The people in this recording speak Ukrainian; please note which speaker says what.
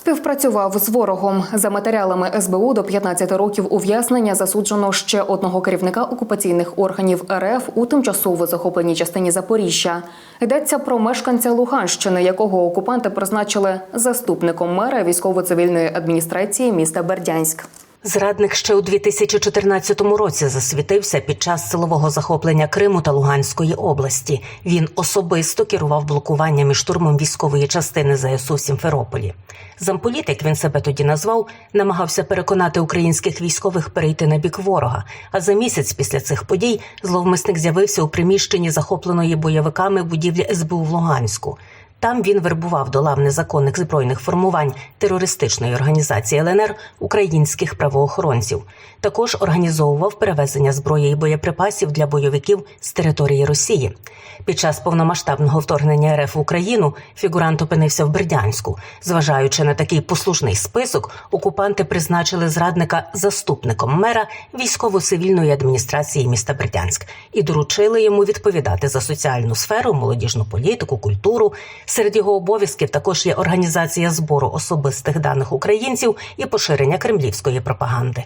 Speaker 1: Співпрацював з ворогом за матеріалами СБУ до 15 років ув'язнення засуджено ще одного керівника окупаційних органів РФ у тимчасово захопленій частині Запоріжжя. Йдеться про мешканця Луганщини, якого окупанти призначили заступником мера військово-цивільної адміністрації міста Бердянськ.
Speaker 2: Зрадник ще у 2014 році засвітився під час силового захоплення Криму та Луганської області. Він особисто керував блокуванням і штурмом військової частини ЗСУ Сімферополі. Замполітик він себе тоді назвав, намагався переконати українських військових перейти на бік ворога. А за місяць після цих подій зловмисник з'явився у приміщенні захопленої бойовиками будівлі СБУ в Луганську. Там він вербував до лав незаконних збройних формувань терористичної організації ЛНР українських правоохоронців. Також організовував перевезення зброї і боєприпасів для бойовиків з території Росії. Під час повномасштабного вторгнення РФ в Україну фігурант опинився в Бердянську. Зважаючи на такий послушний список, окупанти призначили зрадника заступником мера військово-цивільної адміністрації міста Бердянськ і доручили йому відповідати за соціальну сферу, молодіжну політику, культуру. Серед його обов'язків також є організація збору особистих даних українців і поширення кремлівської пропаганди.